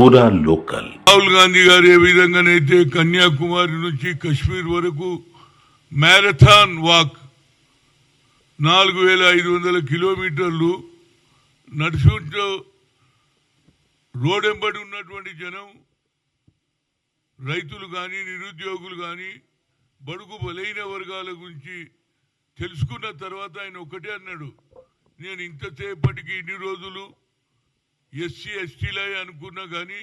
పూరా లోకల్. రాహుల్ గాంధీ గారు ఏ విధంగానైతే కన్యాకుమారి నుంచి కశ్మీర్ వరకు మ్యారథాన్ వాక్ నాలుగు వేల ఐదు వందల కిలోమీటర్లు నడుచుకుంటూ రోడెంబడి ఉన్నటువంటి జనం రైతులు కానీ నిరుద్యోగులు కానీ బడుగు బలైన వర్గాల గురించి తెలుసుకున్న తర్వాత ఆయన ఒకటే అన్నాడు నేను ఇంతసేపటికి ఇన్ని రోజులు ఎస్సీ ఎస్టీలే అనుకున్నా కానీ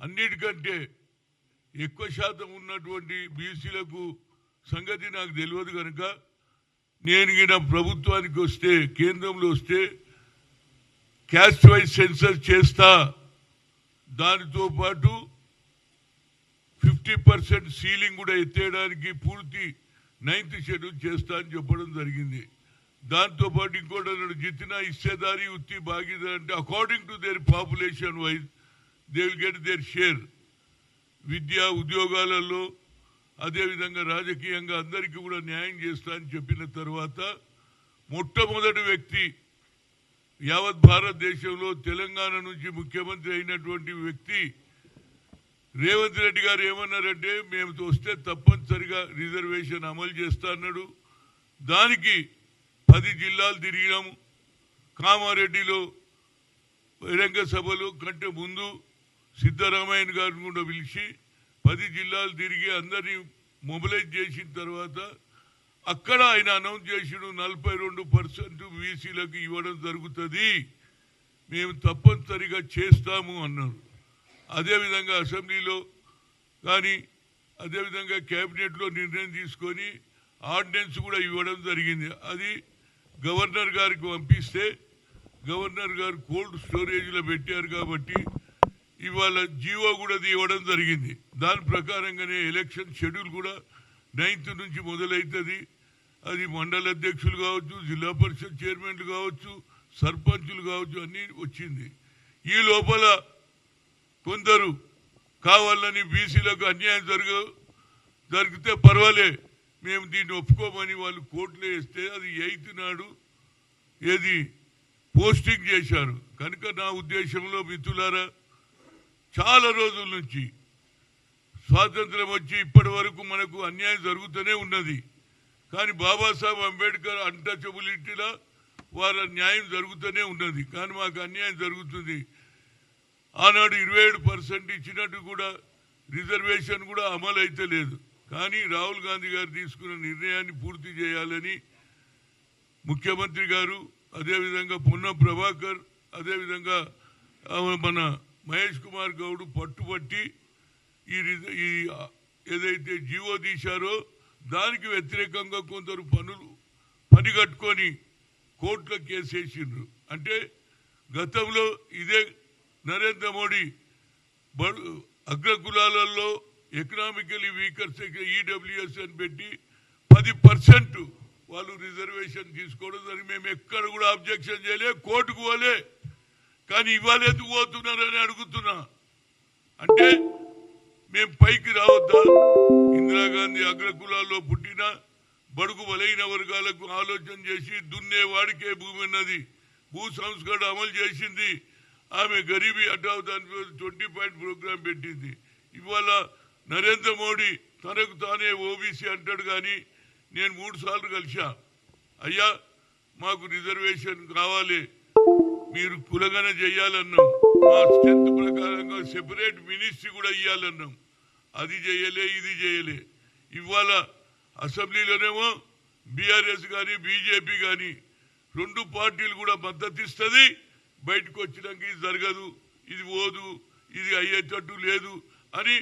అన్నిటికంటే ఎక్కువ శాతం ఉన్నటువంటి బీసీలకు సంగతి నాకు తెలియదు కనుక నేను నా ప్రభుత్వానికి వస్తే కేంద్రంలో వస్తే క్యాస్ట్ వైజ్ సెన్సర్ చేస్తా. దానితో పాటు ఫిఫ్టీ పర్సెంట్ సీలింగ్ కూడా ఎత్తేయడానికి పూర్తి నైన్త్ షెడ్యూల్ చేస్తా అని చెప్పడం జరిగింది. దాంతో పాటు ఇంకోటి అన్నాడు జితినా ఇచ్చేదారి ఉత్తి భాగీదారి అంటే according to their population wise they will get their share విద్య ఉద్యోగాలలో అదేవిధంగా రాజకీయంగా అందరికీ కూడా న్యాయం చేస్తా అని చెప్పిన తర్వాత మొట్టమొదటి వ్యక్తి యావత్ భారతదేశంలో తెలంగాణ నుంచి ముఖ్యమంత్రి అయినటువంటి వ్యక్తి రేవంత్ రెడ్డి గారు ఏమన్నారంటే మేము వస్తే తప్పనిసరిగా రిజర్వేషన్ అమలు చేస్తా అన్నాడు. దానికి పది జిల్లాలు తిరిగినాము. కామారెడ్డిలో బహిరంగ సభలు కంటే ముందు సిద్ధరామయ్య గారిని కూడా పిలిచి పది జిల్లాలు తిరిగి అందరినీ మొబిలైజ్ చేసిన తర్వాత అక్కడ ఆయన అనౌన్స్ చేసిన నలభై రెండు పర్సెంట్ బీసీలకు ఇవ్వడం జరుగుతుంది. మేము తప్పనిసరిగా చేస్తాము అన్నారు. అదేవిధంగా అసెంబ్లీలో కానీ అదేవిధంగా కేబినెట్లో నిర్ణయం తీసుకొని ఆర్డినెన్స్ కూడా ఇవ్వడం జరిగింది. అది గవర్నర్ గారికి పంపిస్తే గవర్నర్ గారు కోల్డ్ స్టోరేజ్లో పెట్టారు కాబట్టి ఇవాళ జీవో కూడా ఇవ్వడం జరిగింది. దాని ప్రకారంగానే ఎలక్షన్ షెడ్యూల్ కూడా నైన్త్ నుంచి మొదలవుతుంది అది మండల అధ్యక్షులు కావచ్చు జిల్లా పరిషత్ చైర్మన్లు కావచ్చు సర్పంచులు కావచ్చు అన్ని వచ్చింది. ఈ లోపల కొందరు కావాలని బీసీలకు అన్యాయం జరుగు జరిగితే పర్వాలే. మేము దీన్ని ఒప్పుకోమని వాళ్ళు కోర్టులో వేస్తే అది ఎయిత్ నాడు ఏది? పోస్టింగ్ చేశారు. కనుక నా ఉద్దేశంలో మిత్రులారా చాలా రోజుల నుంచి స్వాతంత్రం వచ్చి ఇప్పటి వరకు మనకు అన్యాయం జరుగుతూనే ఉన్నది. కానీ బాబాసాహెబ్ అంబేద్కర్ అన్టచబిలిటీలో వాళ్ళ న్యాయం జరుగుతూనే ఉన్నది. కానీ మాకు అన్యాయం జరుగుతుంది. ఆనాడు ఇరవై ఏడు పర్సెంట్ ఇచ్చినట్టు కూడా రిజర్వేషన్ కూడా అమలు అయితే లేదు. కానీ రాహుల్ గాంధీ గారు తీసుకున్న నిర్ణయాన్ని పూర్తి చేయాలని ముఖ్యమంత్రి గారు అదేవిధంగా పొన్న ప్రభాకర్ అదేవిధంగా మన మహేష్ కుమార్ గౌడ్ పట్టుబట్టి ఈ ఈ ఏదైతే జీవో తీశారో దానికి వ్యతిరేకంగా కొందరు పనులు పని కట్టుకొని కోర్టులో కేసేసిండ్రు అంటే గతంలో ఇదే నరేంద్ర మోడీ బడు అగ్రకులాలలో ఎకనామికలీ వీకర్ ఈడబ్ల్యూఎస్ అని పెట్టి పది పర్సెంట్ వాళ్ళు రిజర్వేషన్ తీసుకోవడం దానికి మేము ఎక్కడ కూడా అబ్జెక్షన్ చేయలే కోర్టుకు పోలే. కానీ ఇవాళ ఎందుకు పోతున్నారని అడుగుతున్నా. అంటే మేము పైకి రావద్దా? ఇందిరాగాంధీ అగ్రకులాల్లో పుట్టిన బడుగు బలైన వర్గాలకు ఆలోచన చేసి దున్నే వాడికే భూమి ఉన్నది భూ సంస్కరణ అమలు చేసింది. ఆమె గరీబీ హటావ్ దాని ట్వంటీ పాయింట్ ప్రోగ్రాం పెట్టింది. ఇవాళ నరేంద్ర మోడీ తనకు తానే ఓబీసీ అంటాడు కానీ నేను మూడు సార్లు కలిసా అయ్యా మాకు రిజర్వేషన్ కావాలి మీరు కులగన చేయాలన్నాం. మా స్ట్రెంత్ ప్రకారంగా సెపరేట్ మినిస్ట్రీ కూడా ఇవ్వాలన్నాం అది చేయలే ఇది చేయలే. ఇవాళ అసెంబ్లీలోనేమో బీఆర్ఎస్ కానీ బీజేపీ కానీ రెండు పార్టీలు కూడా మద్దతు ఇస్తుంది బయటకు వచ్చినాక ఇది జరగదు ఇది పోదు ఇది అయ్యేటట్టు లేదు అని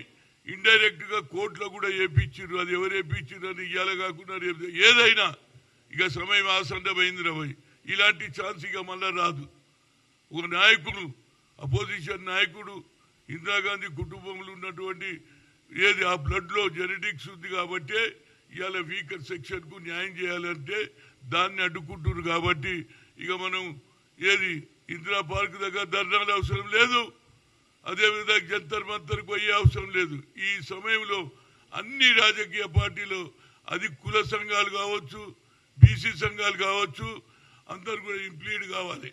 ఇండైరెక్ట్గా కోర్టులో కూడా వేపించారు అది ఎవరు వేపించారు అని ఇయ్యాల కాకుండా రేపు ఏదైనా ఇక సమయం ఆసన్నమైంది రవి ఇలాంటి ఛాన్స్ ఇక మళ్ళా రాదు. ఒక నాయకుడు అపోజిషన్ నాయకుడు ఇందిరాగాంధీ కుటుంబంలో ఉన్నటువంటి ఏది ఆ బ్లడ్లో జెనెటిక్స్ ఉంది కాబట్టి ఇవాళ వీకర్ సెక్షన్కు న్యాయం చేయాలంటే దాన్ని అడ్డుకుంటున్నారు కాబట్టి ఇక మనం ఏది ఇందిరా పార్క్ దగ్గర ధర్నాలు అవసరం లేదు. అదేవిధంగా జంతర్ మంతర్ పోయే అవసరం లేదు. ఈ సమయంలో అన్ని రాజకీయ పార్టీలు అది కుల సంఘాలు కావచ్చు బీసీ సంఘాలు కావచ్చు అందరు కూడా ఇంప్లీడ్ కావాలి.